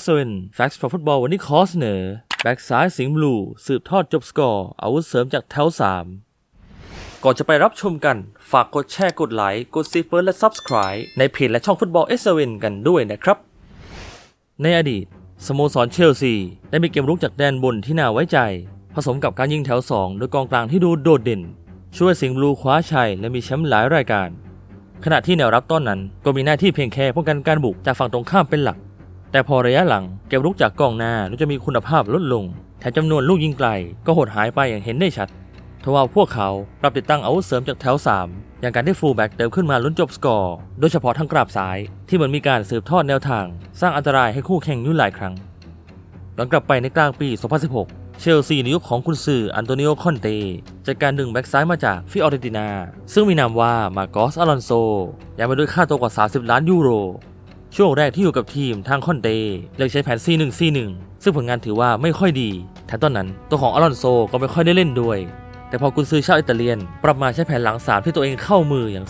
s อ n Facts for Football วันนี้ขอเสนอ แบ็กซ้ายสิงห์บลู สืบทอดจบสกอร์ อาวุธเสริมจากแถว 3 ก่อนจะไปรับชมกัน ฝากกดแชร์กดไลค์ กดซีเฟิร์และ Subscribe ในเพจและช่องฟุตบอล s อ n กันด้วยนะครับ ในอดีต สโมสรเชลซี ได้มีเกมรุกจากแดนบนที่น่าไว้ใจ ผสมกับการยิงแถว 2 โดยกองกลางที่ดูโดดเด่น ช่วยสิงห์บลูคว้าชัยและมีแชมป์หลายรายการ ขณะที่แนวรับต้นนั้นก็มีหน้าที่เพียงแค่ป้องกันการบุกจากฝั่งตรงข้ามเป็นหลัก แต่พอระยะหลังเกมรุกจากกองหน้าดูจะมีคุณภาพลดลง แถมจำนวนลูกยิงไกลก็หดหายไปอย่างเห็นได้ชัดทว่าพวกเขาปรับติดตั้งอาวุธเสริมจากแถว 3 อย่างการที่ฟูลแบ็กเติมขึ้นมาลุ้นจบสกอร์ โดยเฉพาะทางกราบซ้าย ที่เหมือนมีการสืบทอดแนวทาง สร้างอันตรายให้คู่แข่งอยู่หลายครั้ง หลังกลับไปในกลางปี 2016 เชลซีในยุคของคุณซืออันโตนิโอคอนเตจัดการดึงแบ็กซ้ายมาจากฟิออเรตินา ซึ่งมีนามว่ามาโกสอลอนโซยังมาด้วยค่าตัวกว่า 30 ล้านยูโร ช่วงแรกที่อยู่กับทีมทางคอนเตเลือกใช้แผน C1C1 ซึ่งผลงานถือว่าไม่ค่อยดีแถมตอนนั้นตัวของอลอนโซก็ไม่ค่อยได้เล่นด้วย แต่พอกุนซือชาวอิตาเลียน ปรับมาใช้แผนหลัง 3 ที่ตัวเองเข้ามืออย่าง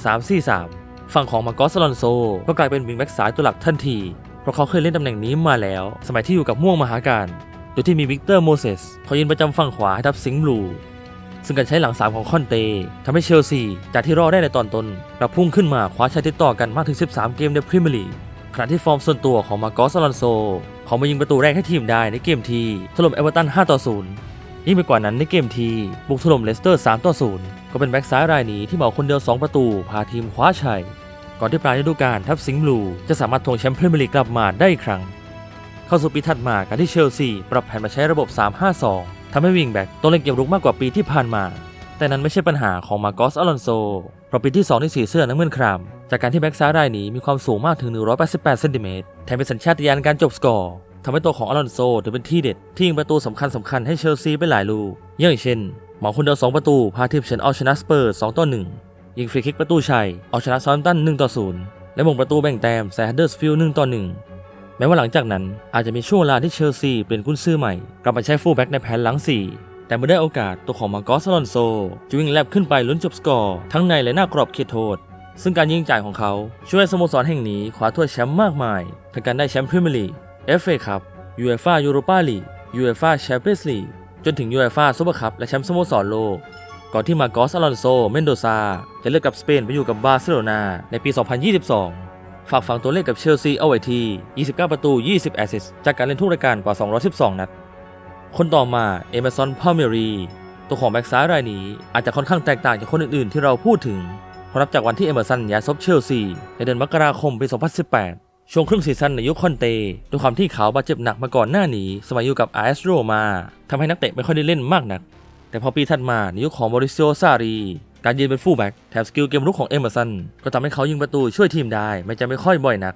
3-4-3 ฝั่งของมาโกสอลอนโซก็กลายเป็นวิงแบ็กซ้ายตัวหลักทันที เพราะเขาเคยเล่นตำแหน่งนี้มาแล้ว สมัยที่อยู่กับม่วงมหาการโดยที่มีวิกเตอร์โมเสสเขายืนประจำฝั่งขวาให้ทับสิงห์บลูซึ่งการใช้หลัง 3 ของคอนเต้ทำให้เชลซีจากที่รอดได้ในตอนต้นกลับพุ่งขึ้นมาคว้าชัยติดต่อกันมากถึง 13 เกมในพรีเมียร์ลีก ขณะที่ฟอร์มส่วนตัวของมาโกสอลอนโซเขามายิงประตูแรกให้ทีมได้ในเกมทีถล่มเอเวอร์ตัน 5 ต่อ 0 ยิ่งไปกว่านั้นในเกมทีบุกถล่มเลสเตอร์ 3 ต่อ 0 ก็เป็นแบ็กซ้ายรายนี้ที่เหมาคนเดียว 2 ประตู พาทีมคว้าชัย ก่อนที่ปลายฤดูกาลทัพสิงห์บลูจะสามารถทวงแชมป์พรีเมียร์ลีกกลับมาได้อีกครั้ง เข้าสู่ปีถัดมาการที่เชลซีปรับแผนมาใช้ระบบ 3-5-2ทำให้วิงแบ็กต้องเล่นเกมรุกมากกว่าปีที่ผ่านมา แต่นั้นไม่ใช่ปัญหาของมาโกสอลอนโซเพราะปีที่2ที่สีเสื้อน้ำเงินครามจากการที่แบ็กซ้ายรายนี้มีความสูงมากถึง 188เซนติเมตรแถมเป็นสัญชาตญาณการจบสกอร์ทำให้ตัวของอลอนโซถือเป็นที่เด็ด ที่ยิงประตูสำคัญสำคัญให้เชลซีไปหลายลูกอย่างเช่นหมอคนเดียว2ประตู พาทีมเชนเอาชนะสเปอร์ 2 ต่อ 1 ยิงฟรีคิกประตูชัย เอาชนะซอมตัน 1 ต่อ 0 และมงประตูแบ่งแต้มใส่ฮัดเดอร์สฟิลด์1ต่อ 1 แม้ว่าหลังจากนั้นอาจจะมีช่วงเวลาที่เชลซีเปลี่ยนกุนซือใหม่ กลับมาใช้ฟูลแบ็กในแผนหลัง 4 แต่เมื่อได้โอกาสตัวของมาโกอสลอนโซจะวิ่งแลบขึ้นไปลุ้นจบสกอร์ทั้งในและหน้ากรอบเขตโทษ ซึ่งการยิงจ่ายของเขาช่วยสโมสรแห่งนี้คว้าถ้วยแชมป์มากมายทั้งการได้แชมป์พรีเมียร์ลีกเอฟเอคัพยูเอฟ่ายูโรปาลีกยูเอฟ่าแชมเปี้ยนส์ลีกจนถึงยูเอฟ่าซูเปอร์คัพและแชมป์สโมสรโลก ก่อนที่มาโกสอลอนโซ เมนโดซา จะเลิกกับสเปนไปอยู่กับบาร์เซโลนาในปี 2022 ฝากฝังตัวเลขกับเชลซีเอาไว้ที่ 29 ประตู 20 แอสซิสต์จากการเล่นทุกรายการกว่า 212 นัด คนต่อมาเอเมซอนพาเมรีตัวของแบ็กซ้ายรายนี้อาจจะค่อนข้างแตกต่างจากคนอื่นๆ ที่เราพูดถึง รับจากวันที่เอเมอร์สันย้ายซบเชลซีในเดือนมกราคมปี2018 ช่วงครึ่งซีซั่นในยุคคอนเตด้วยความที่เขาบาดเจ็บหนักมาก่อนหน้านี้ สมัยอยู่กับอาร์เอสโรมาทำให้นักเตะไม่ค่อยได้เล่นมากนัก แต่พอปีถัดมาในยุคของมอริซิโอซารีการยืนเป็นฟูลแบ็กแถมสกิลเกมรุกของเอเมอร์สันก็ทำให้เขายิงประตูช่วยทีมได้แม้จะไม่ค่อยบ่อยนัก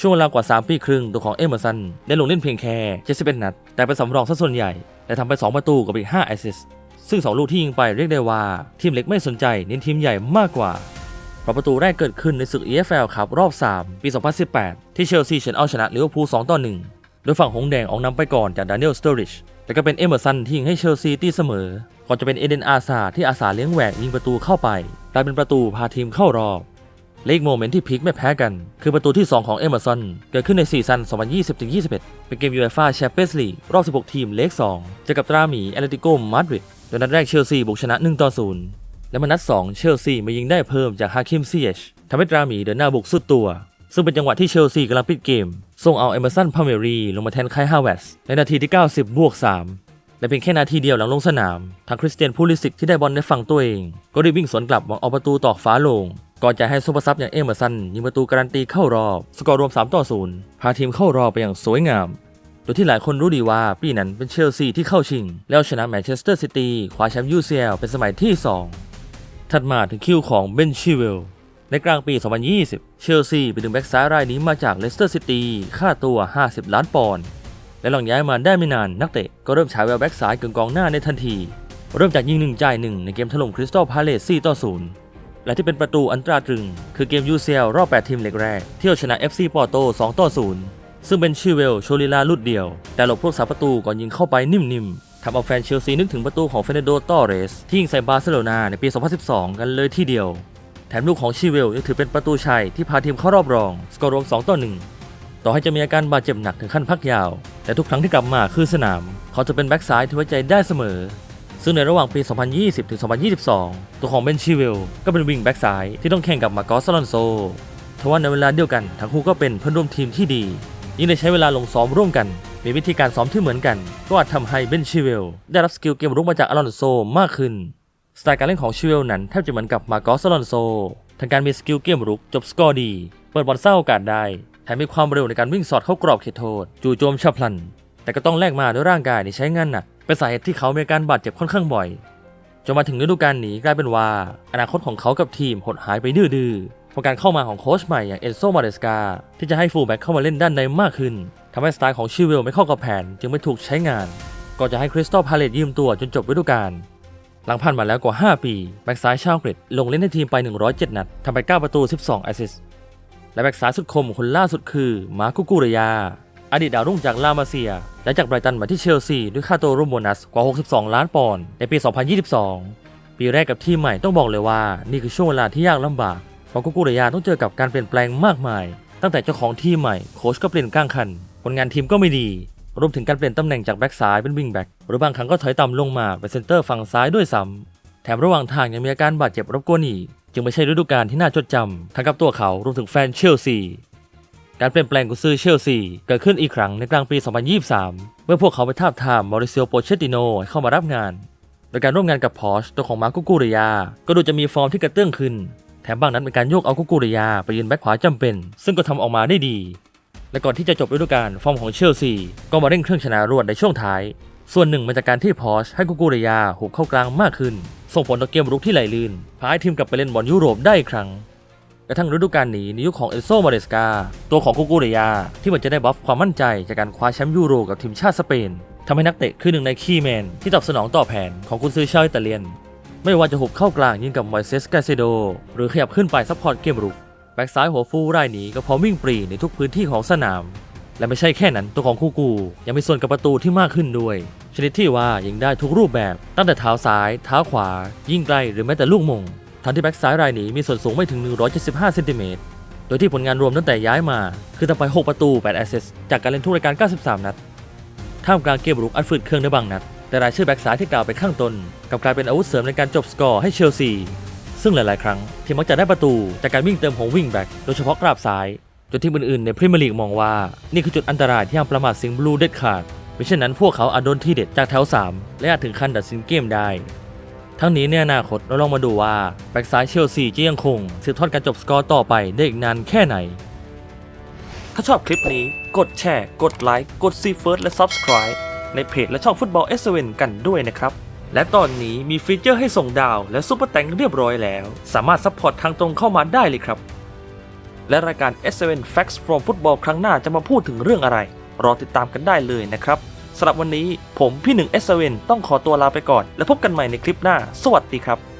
ช่วงเวลากว่า 3 ปีครึ่งตัวของเอเมอร์สันได้ลงเล่นเพียงแค่71นัดแต่เป็นสำรองซะส่วนใหญ่และทำไป 2 ประตูกับอีก 5 แอสซิสต์ ซึ่ง 2 ลูกที่ยิงไปเรียกได้ว่าทีมเล็กไม่สนใจเน้นทีมใหญ่มากกว่าเพราะประตูแรกเกิดขึ้นในศึก EFL ครับรอบ 3 ปี 2018 ที่เชลซีเฉือนเอาชนะลิเวอร์พูล 2 ต่อ 1 โดยฝั่งหงแดงออกนำไปก่อนจากดานิเอลสเตอริชแต่ก็เป็นเอเมอร์สันที่ยิงให้เชลซีตีเสมอ ก่อนจะเป็นเอเดนอาซาที่อาสาเลี้ยงแหวกยิงประตูเข้าไปกลายเป็นประตูพาทีมเข้ารอบและอีกโมเมนต์ที่พลิกไม่แพ้กัน คือประตูที่ 2 ของเอเมอร์สันเกิดขึ้นในซีซั่น 2020-21 เป็นเกมยูเอฟ่าแชมเปี้ยนส์ลีกรอบ 16 ทีมเลข2เจอกับตราหมีแอตเลติโกมาดริด โดยนัดแรกเชลซีบุกชนะ 1 ต่อ 0 และมานัด 2 เชลซีมายิงได้เพิ่มจากฮาคิมซีเอชทำให้ตรามีเดินหน้าบุกสุดตัว ซึ่งเป็นจังหวะที่เชลซีกำลังปิดเกม ส่งเอาเอเมอร์สันพาเมรีลงมาแทนไคฮาวเวสในนาทีที่ 90 บวก 3 และเพียงแค่นาทีเดียวหลังลงสนาม ทางคริสเตียนพูลิสิกที่ได้บอลในฝั่งตัวเอง ก็รีบวิ่งสวนกลับหวังเอาประตูตอกฟ้าลง ก่อนจะให้ซูเปอร์ซับอย่างเอเมอร์สันยิงประตูการันตีเข้ารอบ สกอร์รวม 3 ต่อ 0 พาทีมเข้ารอบไปอย่างสวยงาม โดยที่หลายคนรู้ดีว่าปีนั้นเป็นเชลซีที่เข้าชิง แล้วชนะแมนเชสเตอร์ซิตี้คว้าแชมป์ยูซีเอลเป็นสมัยที่ 2 ถัดมาถึงคิวของเบนชิเวลในกลางปี 2020 เชลซีไปดึงแบ็กซ้ายรายนี้มาจากเลสเตอร์ซิตี้ค่าตัว 50 ล้านปอนด์และหลังย้ายมาได้ไม่นานนักเตะก็เริ่มฉายแววแบ็กซ้ายกึ่งกองหน้าในทันที เริ่มจากยิงหนึ่งจ่ายหนึ่งในเกมถล่มคริสตัลพาเลส4ต่อ0และที่เป็นประตูอันตราตรึง คือเกม UCL รอบ 8 ทีมเล็กแรก ที่เอาชนะ FC ปอร์โต2ต่อ0 ซึ่งเป็นชิเวลโชลิลาลุดเดียว แต่หลบพวกสาประตูก่อนยิงเข้าไปนิ่มๆทำเอาแฟนเชลซีนึกถึงประตูของเฟเนโดตอเรส ที่ยิงใส่บาร์เซโลนาในปี 2012 กันเลยทีเดียว แถมลูกของชิเวลยังถือเป็นประตูชัยที่พาทีมเข้ารอบรอง สกอร์รวม 2 ต่อ 1 ต่อให้จะมีอาการบาดเจ็บหนักถึงขั้นพักยาว แต่ทุกครั้งที่กลับมาคือสนาม เขาจะเป็นแบ็กซ้ายที่ไว้ใจได้เสมอ ซึ่งในระหว่างปี 2020 ถึง 2022 ตัวของเบนชิเวลก็เป็นวิงแบ็กซ้ายที่ต้องแข่งกับมาร์กอสลอนโซทว่าในเวลาเดียวกันทั้งคู่ก็เป็นเพื่อนร่วมทีมที่ดี ยิ่งได้ใช้เวลาลงซ้อมร่วมกัน มีวิธีการซ้อมที่เหมือนกัน ก็อาจทำให้เบนชิเวลได้รับสกิลเกมรุกมาจากอลอนโซมากขึ้น สไตล์การเล่นของชิเวลนั้นแทบจะเหมือนกับมาร์กอลอนโซทั้งการมีสกิลเกมรุกจบสกอร์ดี เปิดบอลเสร้าโอกาสได้แถมมีความเร็วในการวิ่งสอดเข้ากรอบเขตโทษ จู่โจมฉับพลัน แต่ก็ต้องแลกมาด้วยร่างกายที่ใช้งานหนักเป็นสาเหตุที่เขามีการบาดเจ็บค่อนข้างบ่อยจนมาถึงฤดูกาลนี้กลายเป็นว่า อนาคตของเขากับทีมหดหายไปดื้อ เพราะการเข้ามาของโค้ชใหม่อย่างเอนโซมาเดสกาที่จะให้ฟูลแบ็กเข้ามาเล่นด้านในมากขึ้นทำให้สไตล์ของชิเวลไม่เข้ากับแผน จึงไม่ถูกใช้งาน ก็จะให้คริสตัลพาเลตยืมตัวจนจบฤดูกาลหลังผ่านมาแล้วกว่า 5 ปี แบ็กซ้ายชาวอังกฤษลงเล่นให้ทีมไป 107 นัดทำไป 9 ประตู 12 แอสซิสต์และแบ็กซ้ายสุดคมคนล่าสุดคือ มาคุกูรยา อดีตดาวรุ่งจากลามาเซีย และจากไบรตันมาที่เชลซี ด้วยค่าตัวรวมโบนัสกว่า 62 ล้านปอนด์ในปี 2022 ปีแรกกับทีมใหม่ต้องบอกเลยว่า นี่คือช่วงเวลาที่ยากลำบาก เพราะกุกุเรยาต้องเจอกับการเปลี่ยนแปลงมากมาย ตั้งแต่เจ้าของทีมใหม่โค้ชก็เปลี่ยนกลางคัน ผลงานทีมก็ไม่ดี รวมถึงการเปลี่ยนตำแหน่งจากแบ็กซ้ายเป็นวิงแบ็กหรือบางครั้งก็ถอยต่ำลงมาเป็นเซนเตอร์ฝั่งซ้ายด้วยซ้ำแถมระหว่างทางยังมีอาการบาดเจ็บรบกวนอีกจึงไม่ใช่ฤดูกาลที่น่าจดจำทั้งกับตัวเขารวมถึงแฟนเชลซีการเปลี่ยนแปลงกุซือเชลซีเกิดขึ้นอีกครั้งในกลางปี 2023 เมื่อพวกเขาไปทาบทามมอริเซียโปเชติโนให้เข้ามารับงาน โดยการร่วมงานกับพอชตัวของมาร์กุกูริยา ก็ดูจะมีฟอร์มที่กระเตื้องขึ้น แถมบางนั้นเป็นการโยกเอากุกูริยาไปยืนแบ็คขวาจำเป็น ซึ่งก็ทำออกมาได้ดี และก่อนที่จะจบฤดูกาลฟอร์มของเชลซีก็มาเร่งเครื่องชนะรวดในช่วงท้าย ส่วนหนึ่งมาจากการที่พอชให้กุกูริยาหุบเข้ากลางมากขึ้น ส่งผลต่อเกมรุกที่ไหลลื่นพาให้ทีมกลับไปเล่นบอลยุโรปได้อีกครั้งกระทั่งฤดูกาลนี้ในยุคของเอลโซมาเดสกาตัวของกูกูเรยาที่เหมือนจะได้บัฟความมั่นใจจากการคว้าแชมป์ยูโรกับทีมชาติสเปนทำให้นักเตะคือหนึ่งในคีย์แมนที่ตอบสนองต่อแผนของกุนซือชาวอิตาเลียน ไม่ว่าจะหุบเข้ากลางยิงกับมอยเซสกาเซโด หรือขยับขึ้นไปซัพพอร์ตเกมรุก แบ็กซ้ายหัวฟูรายนี้ก็พร้อมวิ่งปรีในทุกพื้นที่ของสนาม และไม่ใช่แค่นั้นตัวของคูกู ยังมีส่วนกับประตูที่มากขึ้นด้วย ชนิดที่ว่ายิงได้ทุกรูปแบบตั้งแต่เท้าซ้าย เท้าขวา ยิงไกลหรือแม้แต่ลูกมงทั้งที่แบ็กซ้ายรายนี้มีส่วนสูงไม่ถึง 175เซนติเมตรโดยที่ผลงานรวมตั้งแต่ย้ายมา คือทำไป 6 ประตู 8 แอสเซสจากการเล่นทุกรายการ 93 นัด ท่ามกลางเกมรุกอันฝืดเครื่องในบางนัด แต่รายชื่อแบ็กซ้ายที่กล่าวไปข้างต้นกลับกลายเป็นอาวุธเสริมในการจบสกอร์ให้เชลซีซึ่งหลาย ๆ ครั้งทีมมักจะได้ประตูจากการวิ่งเติมของวิ่งแบ็กโดยเฉพาะกราบซ้ายจนทีมอื่น ๆ ในพรีเมียร์ลีกมองว่า นี่คือจุดอันตรายที่ห้ามประมาทสิงห์บลูเด็ดขาดไม่เช่นนั้นพวกเขาอาจโดนที่เด็ดจากแถว 3 และอาจถึงขั้นตัดสินเกมได้ ทั้งนี้ในอนาคตเราลองมาดูว่าแบ็กซ้ายเชลซีจะยังคงสืบทอดการจบสกอร์ต่อไปได้อีกนานแค่ไหน ถ้าชอบคลิปนี้กดแชร์ กดไลค์กดซีเฟิร์สและ Subscribe ในเพจและช่องฟุตบอลเอสเวนกันด้วยนะครับ และตอนนี้มีฟีเจอร์ให้ส่งดาวและซุปเปอร์แตงเรียบร้อยแล้ว สามารถซัพพอร์ตทางตรงเข้ามาได้เลยครับ และรายการ S7 Facts from Football ครั้งหน้าจะมาพูดถึงเรื่องอะไร รอติดตามกันได้เลยนะครับสำหรับวันนี้ผมพี่หนึ่ง S7 ต้องขอตัวลาไปก่อน และพบกันใหม่ในคลิปหน้า สวัสดีครับ